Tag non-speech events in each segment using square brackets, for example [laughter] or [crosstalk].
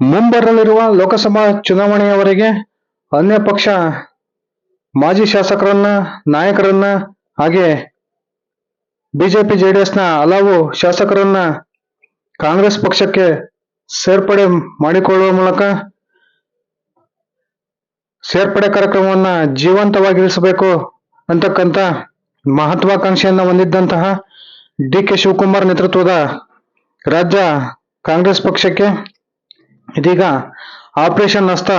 ಮುಂಬರಲಿರುವ ಲೋಕಸಭಾ ಚುನಾವಣೆಯವರೆಗೆ ಅನ್ಯ ಪಕ್ಷ ಮಾಜಿ ಶಾಸಕರನ್ನ, ನಾಯಕರನ್ನ ಹಾಗೆ ಬಿಜೆಪಿ, ಜೆಡಿಎಸ್ನ ಹಲವು ಶಾಸಕರನ್ನ ಕಾಂಗ್ರೆಸ್ ಪಕ್ಷಕ್ಕೆ ಸೇರ್ಪಡೆ ಮಾಡಿಕೊಳ್ಳುವ ಮೂಲಕ ಸೇರ್ಪಡೆ ಕಾರ್ಯಕ್ರಮವನ್ನ ಜೀವಂತವಾಗಿರಿಸಬೇಕು ಅಂತಕ್ಕಂಥ ಮಹತ್ವಾಕಾಂಕ್ಷೆಯನ್ನ ಹೊಂದಿದ್ದಂತಹ ಡಿ ಕೆ ಶಿವಕುಮಾರ್ ನೇತೃತ್ವದ ರಾಜ್ಯ ಕಾಂಗ್ರೆಸ್ ಪಕ್ಷಕ್ಕೆ ಇದೀಗ ಆಪರೇಷನ್ ಹಸ್ತ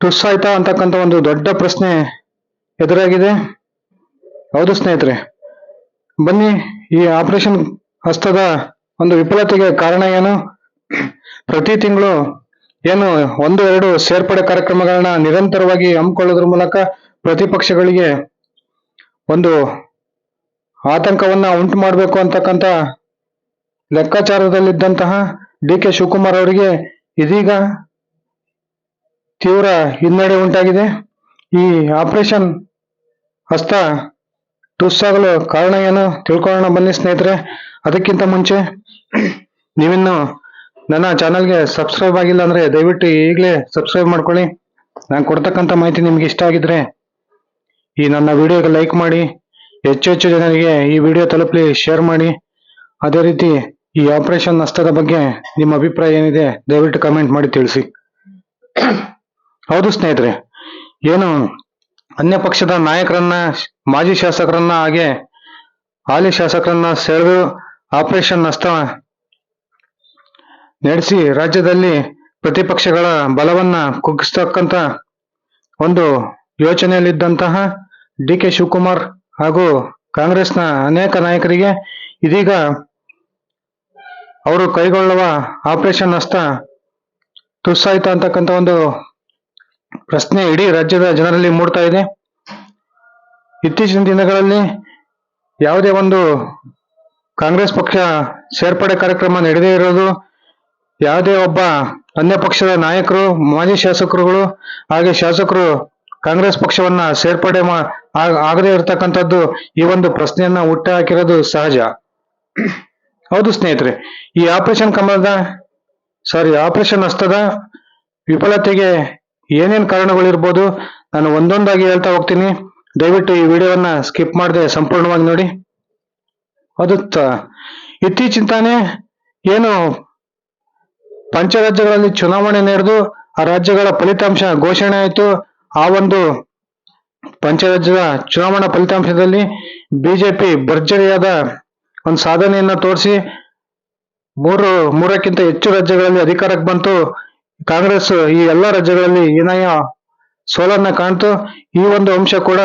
ಟುಸ್ ಆಯ್ತಾ ಅಂತಕ್ಕಂಥ ಒಂದು ದೊಡ್ಡ ಪ್ರಶ್ನೆ ಎದುರಾಗಿದೆ. ಹೌದು ಸ್ನೇಹಿತರೆ, ಬನ್ನಿ ಈ ಆಪರೇಷನ್ ಹಸ್ತದ ಒಂದು ವಿಫಲತೆಗೆ ಕಾರಣ ಏನು? ಪ್ರತಿ ತಿಂಗಳು ಏನು ಒಂದು ಎರಡು ಸೇರ್ಪಡೆ ಕಾರ್ಯಕ್ರಮಗಳನ್ನ ನಿರಂತರವಾಗಿ ಹಮ್ಮಿಕೊಳ್ಳೋದ್ರ ಮೂಲಕ ಪ್ರತಿಪಕ್ಷಗಳಿಗೆ ಒಂದು ಆತಂಕವನ್ನ ಉಂಟು ಮಾಡಬೇಕು ಅಂತಕ್ಕಂಥ ಲೆಕ್ಕಾಚಾರದಲ್ಲಿದ್ದಂತಹ ಡಿ ಕೆ ಶಿವಕುಮಾರ್ ಅವರಿಗೆ ಇದೀಗ ತೀವ್ರ ಹಿನ್ನಡೆ ಉಂಟಾಗಿದೆ. ಈ ಆಪರೇಷನ್ ಹಸ್ತ ತುಸ್ಸಾಗಲು ಕಾರಣ ಏನು ತಿಳ್ಕೊಳ್ಳೋಣ ಬನ್ನಿ ಸ್ನೇಹಿತರೆ. ಅದಕ್ಕಿಂತ ಮುಂಚೆ ನೀವಿನ್ನು ನನ್ನ ಚಾನಲ್ಗೆ ಸಬ್ಸ್ಕ್ರೈಬ್ ಆಗಿಲ್ಲ ಅಂದ್ರೆ ದಯವಿಟ್ಟು ಈಗಲೇ ಸಬ್ಸ್ಕ್ರೈಬ್ ಮಾಡ್ಕೊಳ್ಳಿ. ನಾನು ಕೊಡ್ತಕ್ಕಂಥ ಮಾಹಿತಿ ನಿಮ್ಗೆ ಇಷ್ಟ ಆಗಿದ್ರೆ ಈ ನನ್ನ ವಿಡಿಯೋಗೆ ಲೈಕ್ ಮಾಡಿ. ಹೆಚ್ಚು ಹೆಚ್ಚು ಜನರಿಗೆ ಈ ವಿಡಿಯೋ ತಲುಪಲಿ ಶೇರ್ ಮಾಡಿ. ಅದೇ ರೀತಿ ಈ ಆಪರೇಷನ್ ನಷ್ಟದ ಬಗ್ಗೆ ನಿಮ್ಮ ಅಭಿಪ್ರಾಯ ಏನಿದೆ, ದಯವಿಟ್ಟು ಕಮೆಂಟ್ ಮಾಡಿ ತಿಳಿಸಿ. ಹೌದು ಸ್ನೇಹಿತರೆ, ಏನು ಅನ್ಯ ಪಕ್ಷದ ನಾಯಕರನ್ನ, ಮಾಜಿ ಶಾಸಕರನ್ನ ಹಾಗೆ ಹಾಲಿ ಶಾಸಕರನ್ನ ಸೆಳೆದು ಆಪರೇಷನ್ ನಷ್ಟ ನಡೆಸಿ ರಾಜ್ಯದಲ್ಲಿ ಪ್ರತಿಪಕ್ಷಗಳ ಬಲವನ್ನ ಕುಗ್ಗಿಸ್ತಕ್ಕಂತ ಒಂದು ಯೋಚನೆಯಲ್ಲಿದ್ದಂತಹ ಡಿ ಕೆ ಶಿವಕುಮಾರ್ ಹಾಗೂ ಕಾಂಗ್ರೆಸ್ನ ಅನೇಕ ನಾಯಕರಿಗೆ ಇದೀಗ ಅವರು ಕೈಗೊಳ್ಳುವ ಆಪರೇಷನ್ ಅಷ್ಟ ತುಸ್ಸಾಯ್ತಾ ಅಂತಕ್ಕಂಥ ಒಂದು ಪ್ರಶ್ನೆ ಇಡೀ ರಾಜ್ಯದ ಜನರಲ್ಲಿ ಮೂಡ್ತಾ ಇದೆ. ಇತ್ತೀಚಿನ ದಿನಗಳಲ್ಲಿ ಯಾವುದೇ ಒಂದು ಕಾಂಗ್ರೆಸ್ ಪಕ್ಷ ಸೇರ್ಪಡೆ ಕಾರ್ಯಕ್ರಮ ನಡೆದೇ ಇರೋದು, ಯಾವುದೇ ಒಬ್ಬ ಅನ್ಯ ಪಕ್ಷದ ನಾಯಕರು, ಮಾಜಿ ಶಾಸಕರುಗಳು ಹಾಗೆ ಶಾಸಕರು ಕಾಂಗ್ರೆಸ್ ಪಕ್ಷವನ್ನ ಸೇರ್ಪಡೆ ಮಾ ಆಗ- ಆಗದೇ ಇರತಕ್ಕಂಥದ್ದು ಈ ಒಂದು ಪ್ರಶ್ನೆಯನ್ನ ಹುಟ್ಟು ಹಾಕಿರೋದು ಸಹಜ. ಹೌದು ಸ್ನೇಹಿತರೆ, ಈ ಆಪರೇಷನ್ ಕಮಲದ ಸಾರಿ ಆಪರೇಷನ್ ಹಸ್ತದ ವಿಫಲತೆಗೆ ಏನೇನು ಕಾರಣಗಳಿರ್ಬೋದು ನಾನು ಒಂದೊಂದಾಗಿ ಹೇಳ್ತಾ ಹೋಗ್ತೀನಿ. ದಯವಿಟ್ಟು ಈ ವಿಡಿಯೋವನ್ನ ಸ್ಕಿಪ್ ಮಾಡದೆ ಸಂಪೂರ್ಣವಾಗಿ ನೋಡಿ. ಅದು ಇತ್ತೀಚಿನ ತಾನೇ ಏನು ಪಂಚರಾಜ್ಯಗಳಲ್ಲಿ ಚುನಾವಣೆ ನಡೆದು ಆ ರಾಜ್ಯಗಳ ಫಲಿತಾಂಶ ಘೋಷಣೆ ಆಯಿತು. ಆ ಒಂದು ಪಂಚರಾಜ್ಯದ ಚುನಾವಣಾ ಫಲಿತಾಂಶದಲ್ಲಿ ಬಿಜೆಪಿ ಭರ್ಜರಿಯಾದ ಒಂದು ಸಾಧನೆಯನ್ನ ತೋರಿಸಿ ಮೂರು, ಮೂರಕ್ಕಿಂತ ಹೆಚ್ಚು ರಾಜ್ಯಗಳಲ್ಲಿ ಅಧಿಕಾರಕ್ಕೆ ಬಂತು. ಕಾಂಗ್ರೆಸ್ ಈ ಎಲ್ಲ ರಾಜ್ಯಗಳಲ್ಲಿ ಏನಾಯ ಸೋಲನ್ನ ಕಾಣ್ತು. ಈ ಒಂದು ಅಂಶ ಕೂಡ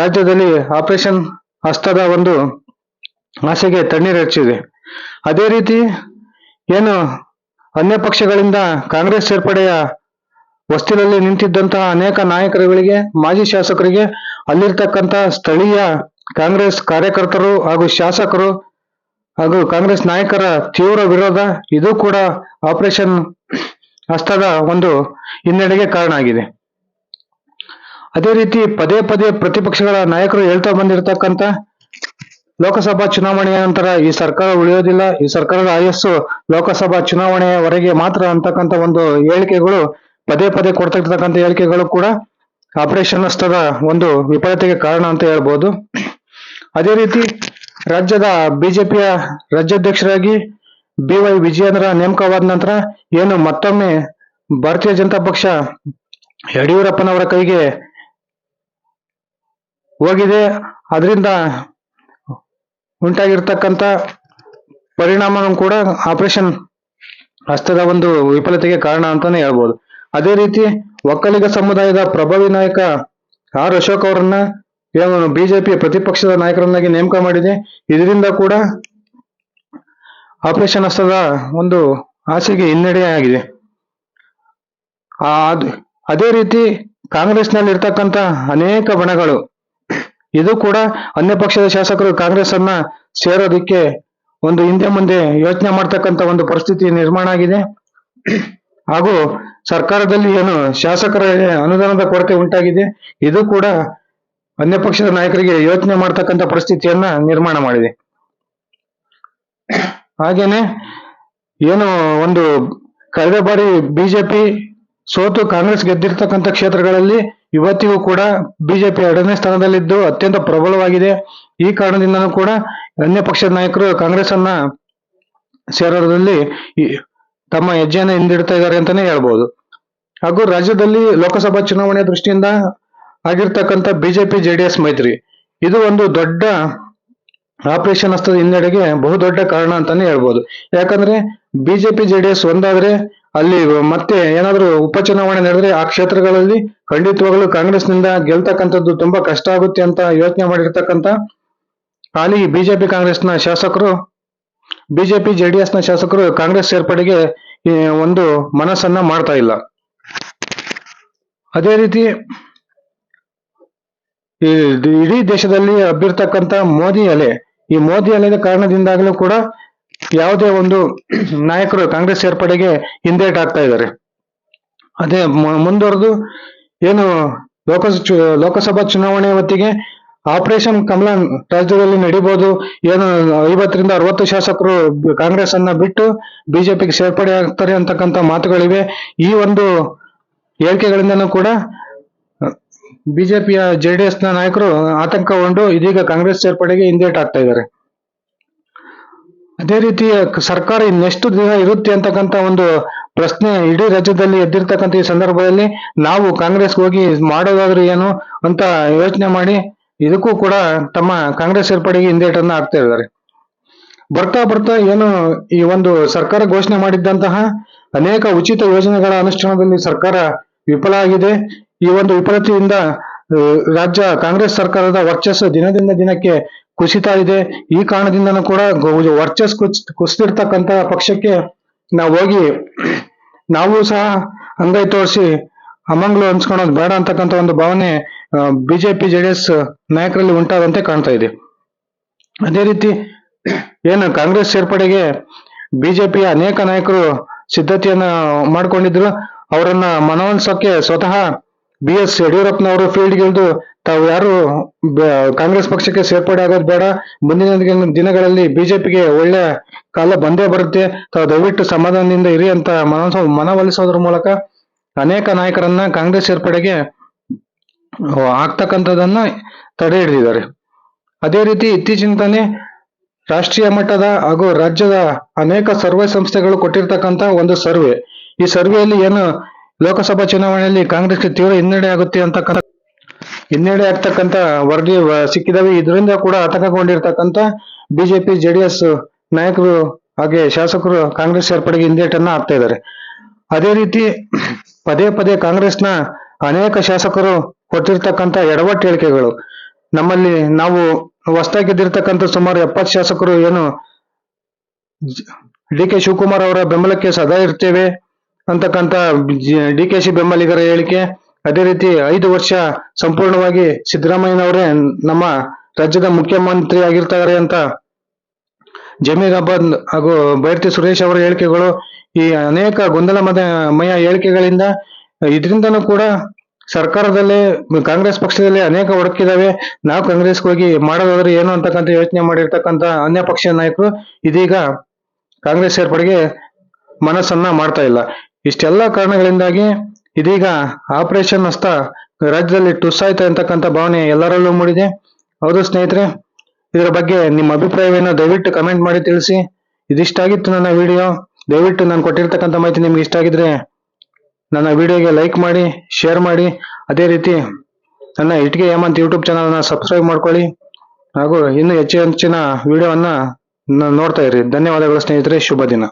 ರಾಜ್ಯದಲ್ಲಿ ಆಪರೇಷನ್ ಹಸ್ತದ ಒಂದು ಆಸೆಗೆ ತಣ್ಣೀರು ಹಚ್ಚಿದೆ ಅದೇ ರೀತಿ ಏನು ಅನ್ಯ ಪಕ್ಷಗಳಿಂದ ಕಾಂಗ್ರೆಸ್ ಸೇರ್ಪಡೆಯ ವಸ್ತಿನಲ್ಲಿ ನಿಂತಿದ್ದಂತಹ ಅನೇಕ ನಾಯಕರುಗಳಿಗೆ, ಮಾಜಿ ಶಾಸಕರಿಗೆ ಅಲ್ಲಿರ್ತಕ್ಕಂಥ ಸ್ಥಳೀಯ ಕಾಂಗ್ರೆಸ್ ಕಾರ್ಯಕರ್ತರು ಹಾಗೂ ಶಾಸಕರು ಹಾಗೂ ಕಾಂಗ್ರೆಸ್ ನಾಯಕರ ತೀವ್ರ ವಿರೋಧ, ಇದು ಕೂಡ ಆಪರೇಷನ್ ಹಸ್ತದ ಒಂದು ಹಿನ್ನಡೆಗೆ ಕಾರಣ ಆಗಿದೆ. ಅದೇ ರೀತಿ ಪದೇ ಪದೇ ಪ್ರತಿಪಕ್ಷಗಳ ನಾಯಕರು ಹೇಳ್ತಾ ಬಂದಿರತಕ್ಕಂತ ಲೋಕಸಭಾ ಚುನಾವಣೆಯ ನಂತರ ಈ ಸರ್ಕಾರ ಉಳಿಯೋದಿಲ್ಲ, ಈ ಸರ್ಕಾರದ ಆಯಸ್ಸು ಲೋಕಸಭಾ ಚುನಾವಣೆಯವರೆಗೆ ಮಾತ್ರ ಅಂತಕ್ಕಂಥ ಒಂದು ಹೇಳಿಕೆಗಳು, ಪದೇ ಪದೇ ಕೊಡ್ತಿರ್ತಕ್ಕಂಥ ಹೇಳಿಕೆಗಳು ಕೂಡ ಆಪರೇಷನ್ ಹಸ್ತದ ಒಂದು ವಿಫಲತೆಗೆ ಕಾರಣ ಅಂತ ಹೇಳ್ಬೋದು. ಅದೇ ರೀತಿ ರಾಜ್ಯದ ಬಿಜೆಪಿಯ ರಾಜ್ಯಾಧ್ಯಕ್ಷರಾಗಿ ಬಿ ವೈ ವಿಜಯೇಂದ್ರ ನೇಮಕವಾದ ನಂತರ ಏನು ಮತ್ತೊಮ್ಮೆ ಭಾರತೀಯ ಜನತಾ ಪಕ್ಷ ಯಡಿಯೂರಪ್ಪನವರ ಕೈಗೆ ಹೋಗಿದೆ. ಅದರಿಂದ ಉಂಟಾಗಿರ್ತಕ್ಕಂಥ ಪರಿಣಾಮನೂ ಕೂಡ ಆಪರೇಷನ್ ಹಸ್ತದ ಒಂದು ವಿಫಲತೆಗೆ ಕಾರಣ ಅಂತಾನೆ ಹೇಳ್ಬೋದು. ಅದೇ ರೀತಿ ಒಕ್ಕಲಿಗ ಸಮುದಾಯದ ಪ್ರಭಾವಿ ನಾಯಕ ಆರ್ ಅಶೋಕ್ ಅವರನ್ನ ಏನು ಬಿಜೆಪಿ ಪ್ರತಿಪಕ್ಷದ ನಾಯಕರನ್ನಾಗಿ ನೇಮಕ ಮಾಡಿದೆ. ಇದರಿಂದ ಕೂಡ ಆಪರೇಷನ್ ಅಸ್ತದ ಒಂದು ಆಸೆಗೆ ಹಿನ್ನಡೆಯಾಗಿದೆ. ಅದೇ ರೀತಿ ಕಾಂಗ್ರೆಸ್ನಲ್ಲಿ ಇರ್ತಕ್ಕಂಥ ಅನೇಕ ಬಣಗಳು, ಇದು ಕೂಡ ಅನ್ಯ ಪಕ್ಷದ ಶಾಸಕರು ಕಾಂಗ್ರೆಸ್ ಅನ್ನ ಸೇರೋದಕ್ಕೆ ಒಂದು ಹಿಂದೆ ಮುಂದೆ ಯೋಚನೆ ಮಾಡ್ತಕ್ಕಂಥ ಒಂದು ಪರಿಸ್ಥಿತಿ ನಿರ್ಮಾಣ ಆಗಿದೆ. ಹಾಗೂ ಸರ್ಕಾರದಲ್ಲಿ ಏನು ಶಾಸಕರ ಅನುದಾನದ ಕೊರತೆ ಉಂಟಾಗಿದೆ. ಇದು ಕೂಡ ಅನ್ಯ ಪಕ್ಷದ ನಾಯಕರಿಗೆ ಯೋಚನೆ ಮಾಡ್ತಕ್ಕಂಥ ಪರಿಸ್ಥಿತಿಯನ್ನ ನಿರ್ಮಾಣ ಮಾಡಿದೆ. ಹಾಗೇನೆ ಏನು ಒಂದು ಕಳೆದ ಬಾರಿ ಬಿಜೆಪಿ ಸೋತು ಕಾಂಗ್ರೆಸ್ ಗೆದ್ದಿರ್ತಕ್ಕಂಥ ಕ್ಷೇತ್ರಗಳಲ್ಲಿ ಇವತ್ತಿಗೂ ಕೂಡ ಬಿಜೆಪಿ ಎರಡನೇ ಸ್ಥಾನದಲ್ಲಿದ್ದು ಅತ್ಯಂತ ಪ್ರಬಲವಾಗಿದೆ. ಈ ಕಾರಣದಿಂದನೂ ಕೂಡ ಅನ್ಯ ಪಕ್ಷದ ನಾಯಕರು ಕಾಂಗ್ರೆಸ್ ಅನ್ನ ಸೇರೋದ್ರಲ್ಲಿ ತಮ್ಮ ಹೆಜ್ಜೆಯನ್ನು ಹಿಂದಿಡ್ತಾ ಇದ್ದಾರೆ ಅಂತಾನೆ ಹೇಳ್ಬೋದು. ಹಾಗೂ ರಾಜ್ಯದಲ್ಲಿ ಲೋಕಸಭಾ ಚುನಾವಣೆ ದೃಷ್ಟಿಯಿಂದ ಆಗಿರ್ತಕ್ಕಂಥ ಬಿಜೆಪಿ ಜೆಡಿಎಸ್ ಮೈತ್ರಿ. ಇದು ಒಂದು ದೊಡ್ಡ ಆಪರೇಷನ್ ಹಸ್ತದ ಹಿನ್ನಡೆಗೆ ಬಹುದೊಡ್ಡ ಕಾರಣ ಅಂತಾನೆ ಹೇಳ್ಬೋದು. ಯಾಕಂದ್ರೆ ಬಿಜೆಪಿ ಜೆಡಿಎಸ್ ಒಂದಾದ್ರೆ ಅಲ್ಲಿ ಮತ್ತೆ ಏನಾದ್ರೂ ಉಪಚುನಾವಣೆ ನಡೆದ್ರೆ ಆ ಕ್ಷೇತ್ರಗಳಲ್ಲಿ ಖಂಡಿತವಾಗ್ಲೂ ಕಾಂಗ್ರೆಸ್ನಿಂದ ಗೆಲ್ತಕ್ಕಂಥದ್ದು ತುಂಬಾ ಕಷ್ಟ ಆಗುತ್ತೆ ಅಂತ ಯೋಚನೆ ಮಾಡಿರ್ತಕ್ಕಂಥ ಹಾಲಿ ಬಿಜೆಪಿ ಕಾಂಗ್ರೆಸ್ನ ಶಾಸಕರು ಬಿಜೆಪಿ ಜೆಡಿಎಸ್ನ ಶಾಸಕರು ಕಾಂಗ್ರೆಸ್ ಸೇರ್ಪಡೆಗೆ ಒಂದು ಮನಸ್ಸನ್ನ ಮಾಡ್ತಾ ಇಲ್ಲ. ಅದೇ ರೀತಿ ಈ ಇಡೀ ದೇಶದಲ್ಲಿ ಹಬ್ಬಿರ್ತಕ್ಕಂತ ಮೋದಿ ಅಲೆ. ಈ ಮೋದಿ ಅಲೆದ ಕಾರಣದಿಂದಾಗಲೂ ಕೂಡ ಯಾವುದೇ ಒಂದು [clears throat] ನಾಯಕರು ಕಾಂಗ್ರೆಸ್ ಸೇರ್ಪಡೆಗೆ ಹಿಂದೇಟಾಗ್ತಾ ಇದ್ದಾರೆ. ಅದೇ ಮುಂದುವರೆದು ಏನು ಲೋಕಸಭಾ ಚುನಾವಣೆ ಹೊತ್ತಿಗೆ ಆಪರೇಷನ್ ಕಮಲ ರಾಜ್ಯದಲ್ಲಿ ನಡಿಬಹುದು ಏನು ಐವತ್ತರಿಂದ ಅರವತ್ತು ಶಾಸಕರು ಕಾಂಗ್ರೆಸ್ ಅನ್ನ ಬಿಟ್ಟು ಬಿಜೆಪಿಗೆ ಸೇರ್ಪಡೆ ಆಗ್ತಾರೆ ಅಂತಕ್ಕಂತ ಮಾತುಗಳಿವೆ. ಈ ಒಂದು ಹೇಳಿಕೆಗಳಿಂದನೂ ಕೂಡ ಬಿಜೆಪಿಯ ಜೆಡಿಎಸ್ನ ನಾಯಕರು ಆತಂಕಗೊಂಡು ಇದೀಗ ಕಾಂಗ್ರೆಸ್ ಸೇರ್ಪಡೆಗೆ ಹಿಂದೇಟಾಗ್ತಾ ಇದ್ದಾರೆ. ಅದೇ ರೀತಿ ಸರ್ಕಾರ ಇನ್ನೆಷ್ಟು ದಿನ ಇರುತ್ತೆ ಅಂತಕ್ಕಂತ ಒಂದು ಪ್ರಶ್ನೆ ಇಡೀ ರಾಜ್ಯದಲ್ಲಿ ಎದ್ದಿರ್ತಕ್ಕಂಥ ಈ ಸಂದರ್ಭದಲ್ಲಿ ನಾವು ಕಾಂಗ್ರೆಸ್ ಹೋಗಿ ಮಾಡೋದಾದ್ರೂ ಏನು ಅಂತ ಯೋಚನೆ ಮಾಡಿ ಇದಕ್ಕೂ ಕೂಡ ತಮ್ಮ ಕಾಂಗ್ರೆಸ್ ಸೇರ್ಪಡೆಗೆ ಹಿಂದೇಟನ್ನ ಆಗ್ತಾ ಇದ್ದಾರೆ. ಬರ್ತಾ ಬರ್ತಾ ಏನು ಈ ಒಂದು ಸರ್ಕಾರ ಘೋಷಣೆ ಮಾಡಿದ್ದಂತಹ ಅನೇಕ ಉಚಿತ ಯೋಜನೆಗಳ ಅನುಷ್ಠಾನದಲ್ಲಿ ಸರ್ಕಾರ ವಿಫಲ ಆಗಿದೆ. ಈ ಒಂದು ವಿಫಲತೆಯಿಂದ ರಾಜ್ಯ ಕಾಂಗ್ರೆಸ್ ಸರ್ಕಾರದ ವರ್ಚಸ್ಸು ದಿನದಿಂದ ದಿನಕ್ಕೆ ಕುಸಿತಾ ಇದೆ. ಈ ಕಾರಣದಿಂದನೂ ಕೂಡ ವರ್ಚಸ್ ಕುಚ್ ಕುಸಿದಿರ್ತಕ್ಕಂತ ಪಕ್ಷಕ್ಕೆ ನಾವು ಹೋಗಿ ನಾವು ಸಹ ಅಂಗೈ ತೋರಿಸಿ ಅಮಂಗ್ಲು ಅನ್ಸ್ಕೊಳೋದು ಬೇಡ ಅಂತಕ್ಕಂಥ ಒಂದು ಭಾವನೆ ಬಿಜೆಪಿ, ಜೆಡಿಎಸ್ ನಾಯಕರಲ್ಲಿ ಉಂಟಾದಂತೆ ಕಾಣ್ತಾ ಇದೆ. ಅದೇ ರೀತಿ ಏನು ಕಾಂಗ್ರೆಸ್ ಸೇರ್ಪಡೆಗೆ ಬಿಜೆಪಿಯ ಅನೇಕ ನಾಯಕರು ಸಿದ್ಧತೆಯನ್ನ ಮಾಡ್ಕೊಂಡಿದ್ರು. ಅವರನ್ನ ಮನವೊಲಿಸೋಕೆ ಸ್ವತಃ ಬಿ ಎಸ್ ಯಡಿಯೂರಪ್ಪನವರು ಫೀಲ್ಡ್ ಇಳಿದು ತಾವು ಯಾರು ಕಾಂಗ್ರೆಸ್ ಪಕ್ಷಕ್ಕೆ ಸೇರ್ಪಡೆ ಆಗೋದು ಬೇಡ. ಮುಂದಿನ ದಿನ- ದಿನಗಳಲ್ಲಿ ಬಿಜೆಪಿಗೆ ಒಳ್ಳೆ ಕಾಲ ಬಂದೇ ಬರುತ್ತೆ. ತಾವು ದಯವಿಟ್ಟು ಸಮಾಧಾನದಿಂದ ಇರಿ ಅಂತ ಮನಸ್ಸು ಮನವೊಲಿಸೋದ್ರ ಮೂಲಕ ಅನೇಕ ನಾಯಕರನ್ನ ಕಾಂಗ್ರೆಸ್ ಸೇರ್ಪಡೆಗೆ ಆಗ್ತಕ್ಕಂಥದ್ದನ್ನ ತಡೆ ಹಿಡಿದಿದ್ದಾರೆ. ಅದೇ ರೀತಿ ಇತ್ತೀಚಿನ ತಾನೇ ರಾಷ್ಟ್ರೀಯ ಮಟ್ಟದ ಹಾಗೂ ರಾಜ್ಯದ ಅನೇಕ ಸರ್ವೆ ಸಂಸ್ಥೆಗಳು ಕೊಟ್ಟಿರ್ತಕ್ಕಂತ ಒಂದು ಸರ್ವೆ. ಈ ಸರ್ವೆಯಲ್ಲಿ ಏನು ಲೋಕಸಭಾ ಚುನಾವಣೆಯಲ್ಲಿ ಕಾಂಗ್ರೆಸ್ಗೆ ತೀವ್ರ ಹಿನ್ನಡೆ ಆಗುತ್ತೆ ಅಂತ ಹಿನ್ನಡೆ ಆಗ್ತಕ್ಕಂತ ವರದಿ ಸಿಕ್ಕಿದವೆ. ಇದರಿಂದ ಕೂಡ ಆತಂಕಗೊಂಡಿರ್ತಕ್ಕಂತ ಬಿಜೆಪಿ, ಜೆಡಿಎಸ್ ನಾಯಕರು ಹಾಗೆ ಶಾಸಕರು ಕಾಂಗ್ರೆಸ್ ಸೇರ್ಪಡೆಗೆ ಹಿಂದೇಟನ್ನ ಹಾಕ್ತಾ ಇದ್ದಾರೆ. ಅದೇ ರೀತಿ ಪದೇ ಪದೇ ಕಾಂಗ್ರೆಸ್ನ ಅನೇಕ ಶಾಸಕರು ಕೊಟ್ಟಿರ್ತಕ್ಕಂಥ ಎಡವಟ್ಟು ಹೇಳಿಕೆಗಳು. ನಮ್ಮಲ್ಲಿ ನಾವು ಹೊಸದಾಗಿ ಗೆದ್ದಿರ್ತಕ್ಕಂಥ ಸುಮಾರು ಎಪ್ಪತ್ತು ಶಾಸಕರು ಏನು ಡಿ ಕೆ ಶಿವಕುಮಾರ್ ಅವರ ಬೆಂಬಲಕ್ಕೆ ಸದಾ ಇರ್ತೇವೆ. ಅಂತಕ್ಕಂತ ಡಿ ಕೆ ಸಿ ಬೆಂಬಲಿಗರ ಹೇಳಿಕೆ. ಅದೇ ರೀತಿ ಐದು ವರ್ಷ ಸಂಪೂರ್ಣವಾಗಿ ಸಿದ್ದರಾಮಯ್ಯನವರೇ ನಮ್ಮ ರಾಜ್ಯದ ಮುಖ್ಯಮಂತ್ರಿ ಆಗಿರ್ತಾರೆ ಅಂತ ಜಮೀರ್ ಅಹಮದ್ ಹಾಗೂ ಬೈರ್ತಿ ಸುರೇಶ್ ಅವರ ಹೇಳಿಕೆಗಳು ಈ ಅನೇಕ ಗೊಂದಲಮಯ ಮಯ ಹೇಳಿಕೆಗಳಿಂದ ಇದರಿಂದನೂ ಕೂಡ ಸರ್ಕಾರದಲ್ಲಿ, ಕಾಂಗ್ರೆಸ್ ಪಕ್ಷದಲ್ಲಿ ಅನೇಕ ಒಡಕಿದಾವೆ ನಾವು ಕಾಂಗ್ರೆಸ್ಗೆ ಹೋಗಿ ಮಾಡೋದಾದ್ರೆ ಏನು ಅಂತಕ್ಕಂಥ ಯೋಚನೆ ಮಾಡಿರ್ತಕ್ಕಂಥ ಅನ್ಯ ಪಕ್ಷದ ನಾಯಕರು ಇದೀಗ ಕಾಂಗ್ರೆಸ್ ಸೇರ್ಪಡೆಗೆ ಮನಸ್ಸನ್ನ ಮಾಡ್ತಾ ಇಲ್ಲ. ಇಷ್ಟೆಲ್ಲ ಕಾರಣಗಳಿಂದಾಗಿ ಇದೀಗ ಆಪರೇಷನ್ ಹಸ್ತ ರಾಜ್ಯದಲ್ಲಿ ಟುಸ್ ಆಯ್ತಾ ಅಂತಕ್ಕಂಥ ಭಾವನೆ ಎಲ್ಲರಲ್ಲೂ ಮೂಡಿದೆ. ಹೌದು ಸ್ನೇಹಿತರೆ, ಇದರ ಬಗ್ಗೆ ನಿಮ್ಮ ಅಭಿಪ್ರಾಯವೇನು ದಯವಿಟ್ಟು ಕಮೆಂಟ್ ಮಾಡಿ ತಿಳಿಸಿ. ಇದಿಷ್ಟಾಗಿತ್ತು ನನ್ನ ವಿಡಿಯೋ ದಯವಿಟ್ಟು ನಾನು ಕೊಟ್ಟಿರ್ತಕ್ಕಂಥ ಮಾಹಿತಿ ನಿಮ್ಗೆ ಇಷ್ಟ ಆಗಿದ್ರೆ ನನ್ನ ವಿಡಿಯೋಗೆ ಲೈಕ್ ಮಾಡಿ ಶೇರ್ ಮಾಡಿ. ಅದೇ ರೀತಿ ನನ್ನ ಇಟ್ಗೆ ಹೇಮಂತ್ ಯೂಟ್ಯೂಬ್ ಚಾನಲ್ನ ಸಬ್ಸ್ಕ್ರೈಬ್ ಮಾಡ್ಕೊಳ್ಳಿ. ಹಾಗೂ ಇನ್ನೂ ಹೆಚ್ಚು ಹೆಚ್ಚಿನ ವಿಡಿಯೋವನ್ನು ನೋಡ್ತಾ ಇರಿ. ಧನ್ಯವಾದಗಳು ಸ್ನೇಹಿತರೆ, ಶುಭ ದಿನ.